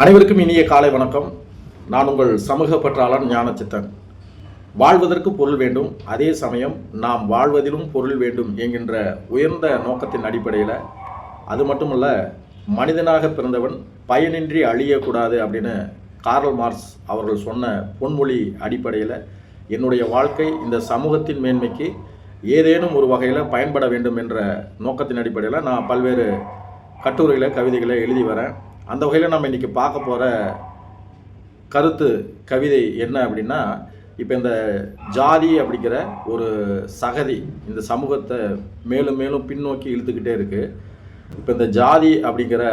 அனைவருக்கும் இனிய காலை வணக்கம். நான் உங்கள் சமூக பற்றாளன் ஞானச்சித்தன். வாழ்வதற்கு பொருள் வேண்டும். அதே சமயம் நாம் வாழ்வதிலும் பொருள் வேண்டும் என்கின்ற உயர்ந்த நோக்கத்தின் அடிப்படையில் அது மட்டுமல்ல மனிதனாக பிறந்தவன் பயனின்றி அழியக்கூடாது அப்படின்னு கார்ல் மார்க்ஸ் அவர்கள் சொன்ன பொன்மொழி அடிப்படையில் என்னுடைய வாழ்க்கை இந்த சமூகத்தின் மேன்மைக்கு ஏதேனும் ஒரு வகையில் பயன்பட வேண்டும் என்ற நோக்கத்தின் அடிப்படையில் நான் பல்வேறு கட்டுரைகளை கவிதைகளை எழுதி வரேன். அந்த வகையில் நம்ம இன்றைக்கி பார்க்க போகிற கருத்து கவிதை என்ன அப்படின்னா இப்போ இந்த ஜாதி அப்படிங்கிற ஒரு சகதி இந்த சமூகத்தை மேலும் மேலும் பின்னோக்கி இழுத்துக்கிட்டே இருக்குது இப்போ இந்த ஜாதி அப்படிங்கிற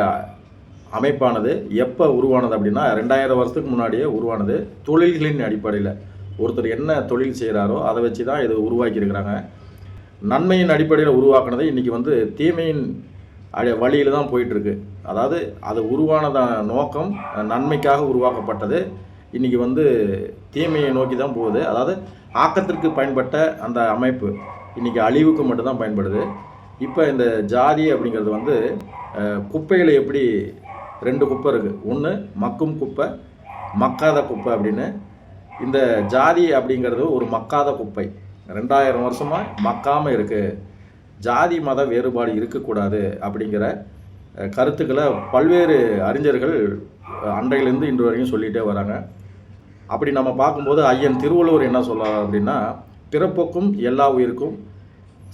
அமைப்பானது எப்போ உருவானது அப்படின்னா ரெண்டாயிரம் வருஷத்துக்கு முன்னாடியே உருவானது தொழில்களின் அடிப்படையில். ஒருத்தர் என்ன தொழில் செய்கிறாரோ அதை வச்சு தான் இது உருவாக்கியிருக்கிறாங்க. நன்மையின் அடிப்படையில் உருவாக்குனதை இன்றைக்கி வந்து தீமையின் அடி வழியில் தான் போயிட்டுருக்கு. அதாவது அது உருவானதான நோக்கம் நன்மைக்காக உருவாக்கப்பட்டது. இன்றைக்கி வந்து தீமையை நோக்கி தான் போகுது. அதாவது ஆக்கத்திற்கு பயன்பட்ட அந்த அமைப்பு இன்றைக்கி அழிவுக்கு மட்டும்தான் பயன்படுது. இப்போ இந்த ஜாதி அப்படிங்கிறது வந்து குப்பைகளை எப்படி ரெண்டு குப்பை இருக்குது ஒன்று மக்கும் குப்பை மக்காத குப்பை அப்படின்னு. இந்த ஜாதி அப்படிங்கிறது ஒரு மக்காத குப்பை. ரெண்டாயிரம் வருஷமாக மக்காமல் இருக்குது ஜாதி மத வேறுபாடு இருக்கக்கூடாது அப்படிங்கிற கருத்துக்களை பல்வேறு அறிஞர்கள் அன்றையிலேருந்து இன்று வரைக்கும் சொல்லிகிட்டே வராங்க. அப்படி நம்ம பார்க்கும்போது ஐயன் திருவள்ளுவர் என்ன சொல்கிறார் அப்படின்னா பிறப்புக்கும் எல்லா உயிருக்கும்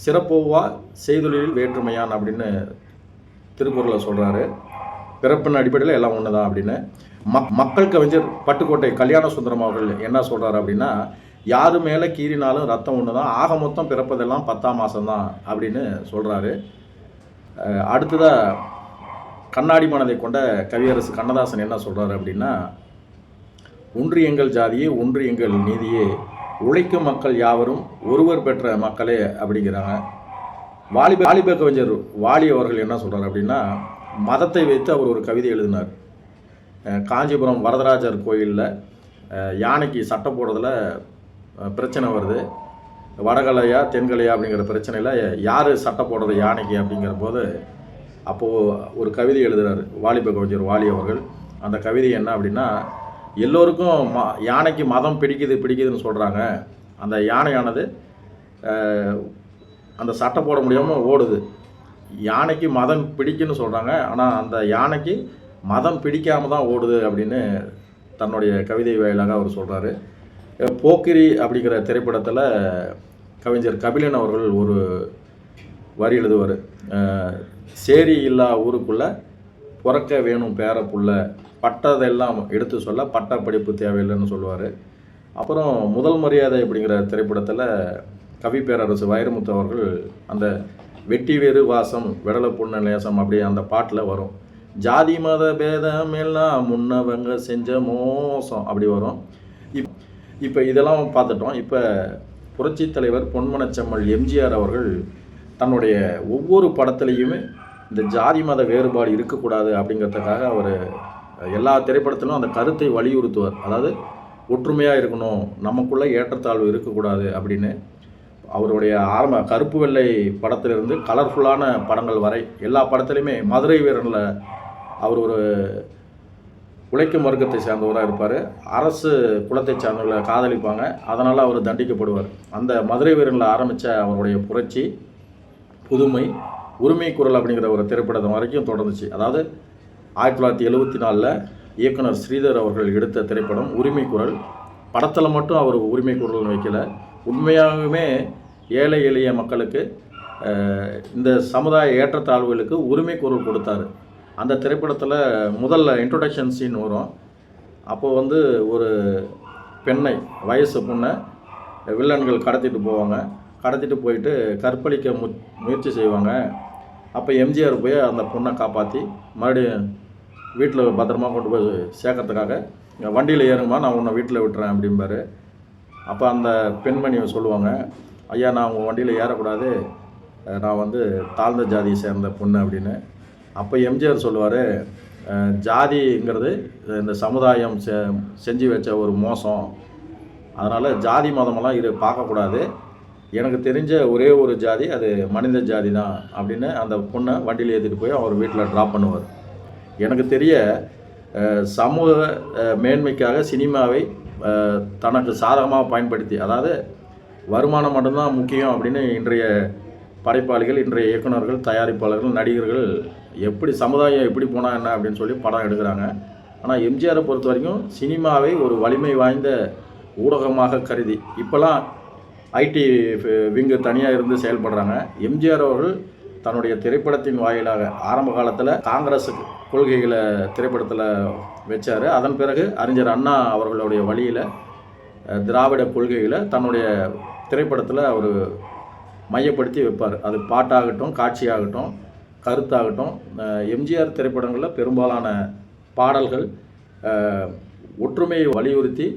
சிறப்போவா செய்தொழிலில் வேற்றுமையான் அப்படின்னு திருக்குறளை சொல்கிறாரு பிறப்பின் அடிப்படையில் எல்லாம் ஒன்று தான் அப்படின்னு. மக் மக்கள் கவிஞர் பட்டுக்கோட்டை கல்யாண சுந்தரம் அவர்கள் என்ன சொல்கிறாரு அப்படின்னா யார் மேலே கீறினாலும் ரத்தம் ஒன்று தான் ஆக மொத்தம் பிறப்பதெல்லாம் பத்தாம் மாதம்தான் அப்படின்னு சொல்கிறாரு அடுத்ததாக கண்ணாடி மனதை கொண்ட கவியரசு கண்ணதாசன் என்ன சொல்கிறாரு அப்படின்னா ஒன்று எங்கள் ஜாதியே ஒன்று எங்கள் நீதியே. உழைக்கும் மக்கள் யாவரும் ஒருவர் பெற்ற மக்களே அப்படிங்கிறாங்க. வாலிப வாலிப கவிஞர் வாலி அவர்கள் என்ன சொல்கிறார் அப்படின்னா மதத்தை வைத்து அவர் ஒரு கவிதை எழுதினார். காஞ்சிபுரம் வரதராஜர் கோயிலில் யானைக்கு சட்டம் போடுறதில் பிரச்சனை வருது. வடகலையா தென்கலையா அப்படிங்கிற பிரச்சனையில் யார் சட்டை போடுறது யானைக்கு அப்படிங்கிற போது அப்போது ஒரு கவிதை எழுதுகிறார் வாலிப கவிஞர் வாலி அவர்கள். அந்த கவிதை என்ன அப்படின்னா எல்லோருக்கும் ம யானைக்கு மதம் பிடிக்குது பிடிக்குதுன்னு சொல்கிறாங்க அந்த யானையானது அந்த சட்டை போட முடியாமல் ஓடுது. யானைக்கு மதம் பிடிக்குன்னு சொல்கிறாங்க ஆனால் அந்த யானைக்கு மதம் பிடிக்காம தான் ஓடுது அப்படின்னு தன்னுடைய கவிதை வாயிலாக அவர் சொல்கிறாரு போக்கிரி அப்படிங்கிற திரைப்படத்தில் கவிஞர் கபிலன் அவர்கள் ஒரு வரி எழுதுவார். சேரி இல்லா ஊருக்குள்ளே பிறக்க வேணும் பேர பட்டதெல்லாம் எடுத்து சொல்ல பட்ட படிப்பு தேவையில்லைன்னு சொல்லுவார். அப்புறம் முதல் மரியாதை அப்படிங்கிற திரைப்படத்தில் கவி பேரரசு வைரமுத்து அவர்கள் அந்த வெட்டி வேறு வாசம் விடலை புண்ண நேசம் அப்படி அந்த பாட்டில் வரும். ஜாதி மத பேதம் எல்லாம் முன்னவங்க செஞ்ச மோசம் அப்படி வரும். இப்போ இதெல்லாம் பார்த்துட்டோம். இப்போ புரட்சி தலைவர் பொன்மனச்செம்மல் எம்ஜிஆர் அவர்கள் தன்னுடைய ஒவ்வொரு படத்துலையுமே இந்த ஜாதி மத வேறுபாடு இருக்கக்கூடாது அப்படிங்கிறதுக்காக அவர் எல்லா திரைப்படத்திலும் அந்த கருத்தை வலியுறுத்துவார். அதாவது ஒற்றுமையாக இருக்கணும் நமக்குள்ளே ஏற்றத்தாழ்வு இருக்கக்கூடாது அப்படின்னு அவருடைய ஆரம்ப கருப்பு வெள்ளை படத்திலிருந்து கலர்ஃபுல்லான படங்கள் வரை எல்லா படத்துலையுமே மதுரை வீரனில் அவர் ஒரு உழைக்கும் வர்க்கத்தை சேர்ந்தவராக இருப்பார். அரசு குலத்தை சார்ந்தவர்களை காதலிப்பாங்க. அதனால் அவர் தண்டிக்கப்படுவார். அந்த மதுரை வீரனில் ஆரம்பித்த அவருடைய புரட்சி புதுமை உரிமை குரல் அப்படிங்கிற ஒரு திரைப்படம் வரைக்கும் தொடர்ந்துச்சு. அதாவது ஆயிரத்தி தொள்ளாயிரத்தி எழுபத்தி நாலில் இயக்குனர் ஸ்ரீதர் அவர்கள் எடுத்த திரைப்படம் உரிமை குரல். படத்தில் மட்டும் அவர் உரிமை குரல் வைக்கல. உண்மையாகவுமே ஏழை எளிய மக்களுக்கு இந்த சமுதாய ஏற்றத்தாழ்வுகளுக்கு உரிமை குரல் கொடுத்தாரு. அந்த திரைப்படத்தில் முதல்ல இன்ட்ரொடக்ஷன் சீன் வரும். அப்போது வந்து ஒரு பெண்ணை வயசு பொண்ணை வில்லன்கள் கடத்திட்டு போவாங்க. கடத்திட்டு போயிட்டு கற்பழிக்க மு முயற்சி செய்வாங்க. அப்போ எம்ஜிஆர் போய் அந்த பொண்ணை காப்பாற்றி மறுபடியும் வீட்டில் பத்திரமா கொண்டு போய் சேர்க்கறதுக்காக வண்டியில் ஏறுமா நான் உன்னை வீட்டில் விட்டுறேன் அப்படிம்பாரு. அப்போ அந்த பெண்மணி சொல்லுவாங்க ஐயா நான் உங்கள் வண்டியில் ஏறக்கூடாது. நான் வந்து தாழ்ந்த ஜாதியை சேர்ந்த பொண்ணு அப்படின்னு. அப்போ எம்ஜிஆர் சொல்லுவார் ஜாதிங்கிறது இந்த சமுதாயம் செ செஞ்சு வச்ச ஒரு மோசம். அதனால் ஜாதி மதமெல்லாம் இரு பார்க்கக்கூடாது. எனக்கு தெரிஞ்ச ஒரே ஒரு ஜாதி அது மனித ஜாதி தான் அப்படின்னு அந்த பொண்ணை வண்டியில் ஏற்றிட்டு போய் அவர் வீட்டில் ட்ராப் பண்ணுவார். எனக்கு தெரிய சமூக மேன்மைக்காக சினிமாவை தனக்கு சாதகமாக பயன்படுத்தி அதாவது வருமானம் மட்டும்தான் முக்கியம் அப்படின்னு இன்றைய படைப்பாளிகள் இன்றைய இயக்குனர்கள் தயாரிப்பாளர்கள் நடிகர்கள் எப்படி சமுதாயம் எப்படி போனால் என்ன அப்படின்னு சொல்லி படம் எடுக்கிறாங்க. ஆனால் எம்ஜிஆரை பொறுத்த வரைக்கும் சினிமாவை ஒரு வலிமை வாய்ந்த ஊடகமாக கருதி இப்போலாம் ஐடி விங்கு தனியாக இருந்து செயல்படுறாங்க. எம்ஜிஆர் அவர்கள் தன்னுடைய திரைப்படத்தின் வாயிலாக ஆரம்ப காலத்தில் காங்கிரஸ் கொள்கைகளை திரைப்படத்தில் வச்சார். அதன் பிறகு அறிஞர் அண்ணா அவர்களுடைய வழியில் திராவிட கொள்கைகளை தன்னுடைய திரைப்படத்தில் அவர் மையப்படுத்தி வைப்பார். அது பாட்டாகட்டும் காட்சியாகட்டும். கருத்தாகட்டும். எம்ஜிஆர் திரைப்படங்களில் பெரும்பாலான பாடல்கள் ஒற்றுமையை வலியுறுத்தி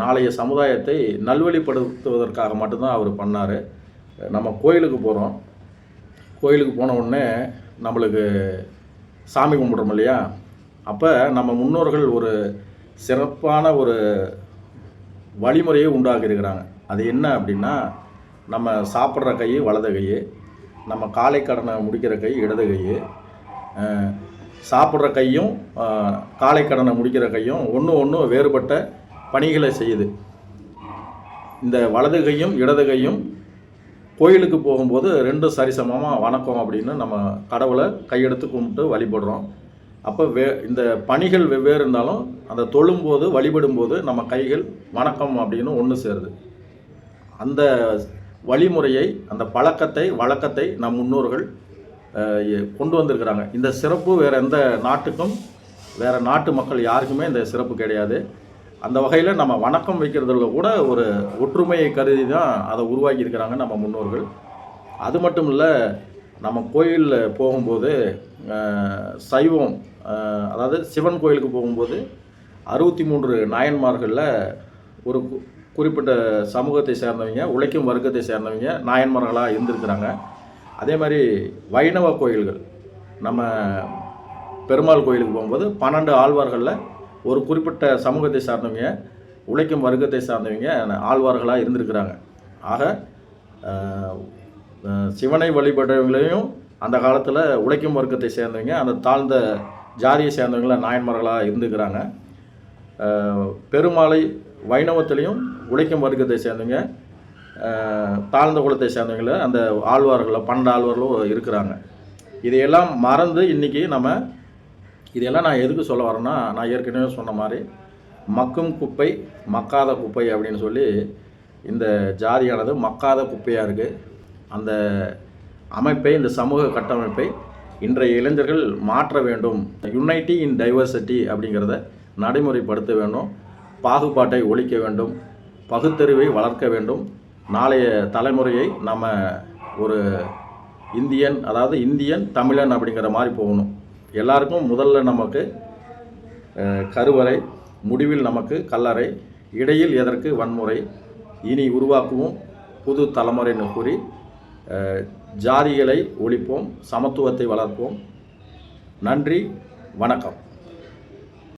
நாளைய சமுதாயத்தை நல்வழிப்படுத்துவதற்காக மட்டும்தான் அவர் பண்ணார். நம்ம கோயிலுக்கு போகிறோம் கோயிலுக்கு போன உடனே நம்மளுக்கு சாமி கும்பிட்றோம் இல்லையா? அப்போ நம்ம முன்னோர்கள் ஒரு சிறப்பான ஒரு வழிமுறையை உண்டாக்கி இருக்கிறாங்க அது என்ன அப்படின்னா நம்ம சாப்பிட்ற கை வலது கை நம்ம காலை கடனை முடிக்கிற கை இடது கை சாப்பிட்ற கையும் காலை கடனை முடிக்கிற கையும் ஒன்று ஒன்று வேறுபட்ட பணிகளை செய்யுது. இந்த வலது கையும் இடது கையும் கோயிலுக்கு போகும்போது ரெண்டும் சரிசமமாக வணக்கம் அப்படின்னு நம்ம கடவுளை கையெடுத்து கும்பிட்டு வழிபடுறோம். அப்போ வே இந்த பணிகள் வெவ்வேறு இருந்தாலும் அந்த தொழும்போது வழிபடும்போது நம்ம கைகள் வணக்கம் அப்படின்னு ஒன்று சேருது. அந்த வழிமுறையை அந்த பழக்கத்தை வழக்கத்தை நம் முன்னோர்கள் கொண்டு வந்திருக்கிறாங்க. இந்த சிறப்பு வேறு எந்த நாட்டுக்கும் வேறு நாட்டு மக்கள் யாருக்குமே இந்த சிறப்பு கிடையாது. அந்த வகையில் நம்ம வணக்கம் வைக்கிறதுல கூட ஒரு ஒற்றுமையை கருதி தான் அதை உருவாக்கியிருக்கிறாங்க நம்ம முன்னோர்கள். அது மட்டும் இல்லை நம்ம கோயிலில் போகும்போது சைவம் அதாவது சிவன் கோயிலுக்கு போகும்போது அறுபத்தி மூன்று நாயன்மார்களில் ஒரு கு- குறிப்பிட்ட சமூகத்தை சேர்ந்தவங்க உழைக்கும் வர்க்கத்தை சேர்ந்தவங்க நாயன்மார்களாக இருந்திருக்கிறாங்க. அதே மாதிரி வைணவ கோயில்கள். நம்ம பெருமாள் கோயிலுக்கு போகும்போது பன்னெண்டு ஆழ்வார்களில் ஒரு குறிப்பிட்ட சமூகத்தை சார்ந்தவங்க உழைக்கும் வர்க்கத்தை சார்ந்தவங்க ஆழ்வார்களாக இருந்திருக்கிறாங்க. ஆக சிவனை வழிபடுறவங்களையும் அந்த காலத்தில் உழைக்கும் வர்க்கத்தை சேர்ந்தவங்க அந்த தாழ்ந்த ஜாதியை சேர்ந்தவங்கள நாயன்மார்களாக இருந்துக்கிறாங்க. பெருமாளை வைணவத்திலையும் உழைக்கும் வர்க்கத்தை சேர்ந்தவங்க தாழ்ந்த குலத்தை சேர்ந்தவங்கள அந்த ஆழ்வார்களோ பன்னெண்டு ஆழ்வார்களும் இருக்கிறாங்க. இதையெல்லாம் மறந்து இன்றைக்கி நம்ம இதையெல்லாம் நான் எதுக்கு சொல்ல வரேன்னா நான் ஏற்கனவே சொன்ன மாதிரி மக்கும் குப்பை மக்காத குப்பை அப்படின்னு சொல்லி இந்த ஜாதியானது மக்காத குப்பையாக இருக்குது அந்த அமைப்பை இந்த சமூக கட்டமைப்பை இன்றைய இளைஞர்கள் மாற்ற வேண்டும். யுனைட்டி இன் டைவர்சிட்டி அப்படிங்கிறத நடைமுறைப்படுத்த வேண்டும். பாகுபாட்டை ஒழிக்க வேண்டும் பகுத்தறிவை வளர்க்க வேண்டும். நாளைய தலைமுறையை நம்ம ஒரு இந்தியன் அதாவது இந்தியன் தமிழன் அப்படிங்கிற மாதிரி போகணும். எல்லாருக்கும் முதல்ல நமக்கு கருவறை முடிவில் நமக்கு கல்லறை இடையில் எதற்கு வன்முறை இனி உருவாக்குவோம் புது தலைமுறைன்னு கூறி ஜாதிகளை ஒழிப்போம் சமத்துவத்தை வளர்ப்போம். நன்றி வணக்கம்.